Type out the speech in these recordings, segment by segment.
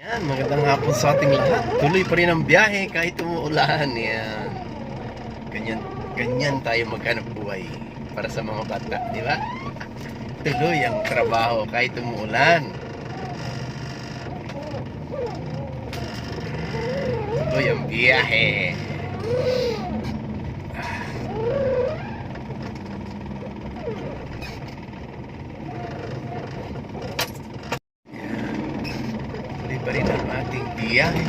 Yan, magandang hapon sa ating lahat. Tuloy pa rin ang biyahe kahit umuulan. Yan. Ganyan, ganyan tayo maghanap buhay para sa mga bata, di ba? Tuloy ang trabaho kahit umuulan. Tuloy ang biyahe. Tuloy pa rin ang ating biyahe.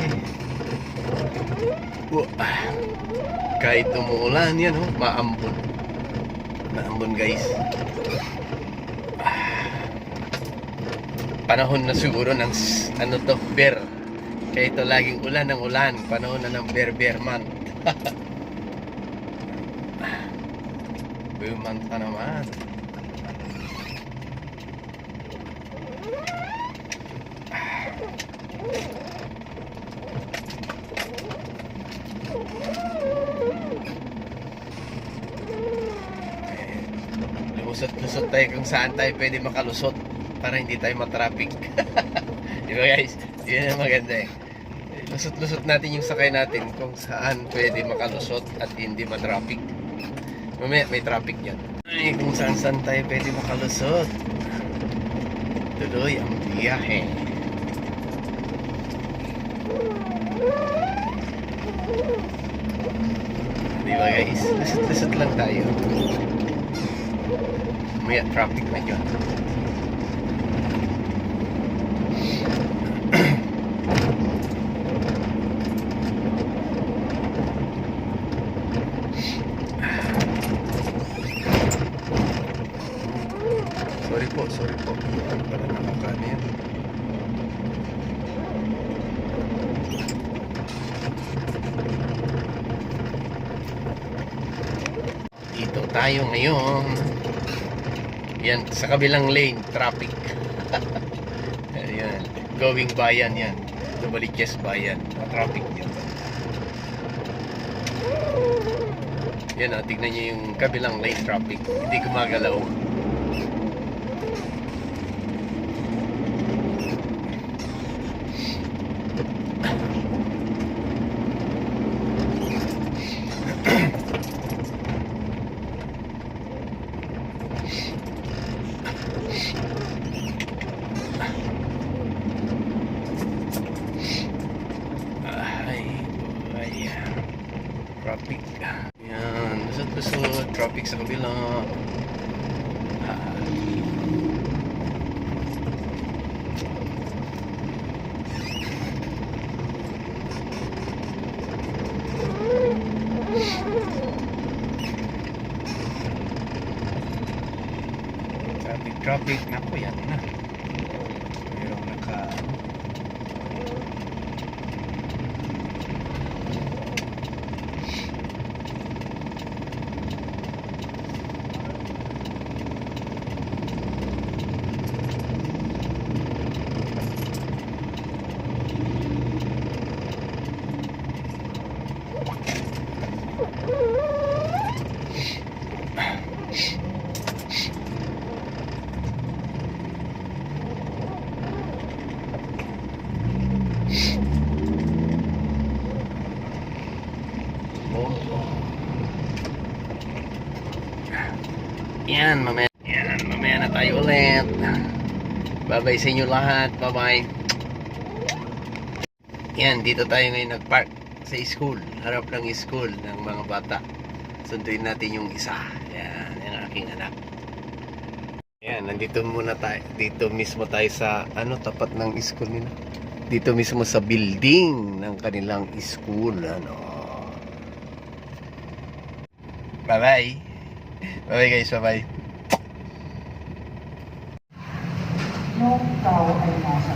Wah. Kahit umuulan yan, oh, maambon. Maambon guys. Ah. Panahon na siguro ng ano to, bear. Kaya ito laging ulan ng ulan. Panahon na ng bear bear month. bear month pa naman. Lumusot-lusot tayo kung saan tayo pwede makalusot para hindi tayo matraffic. Di ba guys? Yun ang maganda eh. Lusot-lusot natin yung sakay natin kung saan pwede makalusot at hindi matraffic. Mamaya may traffic yan. Ay, kung saan saan tayo pwede makalusot. Tuloy ang biyahe. Di ba guys? Lusot-lusot lang tayo. Mamaya traffic na yun. Sorry po, sorry po. Pala nakakano yan? Dito tayo ngayon. Yan, sa kabilang lane, traffic. Ayan, going bayan yan. Dumaliches bayan. Traffic yan. Yan, oh, tignan nyo yung kabilang lane traffic. Hindi gumagalaw. Ay, ay. Traffic. Yan, lusot-lusot. Traffic sa kabila. Traffic, traffic. Naku, yan na. Yan, mamaya. Yan, mamaya na tayo ulit. Bye-bye sa inyo lahat. Bye-bye. Yan, dito tayo ngayon nag-park sa school. Harap ng school ng mga bata. Sunduin natin yung isa. Yan, yung aking anak. Yan, nandito muna tayo. Dito mismo tayo sa, ano, tapat ng school nila. Dito mismo sa building ng kanilang school. Ano. Bye-bye. Bye-bye guys, bye-bye. Nung ikaw ay nasa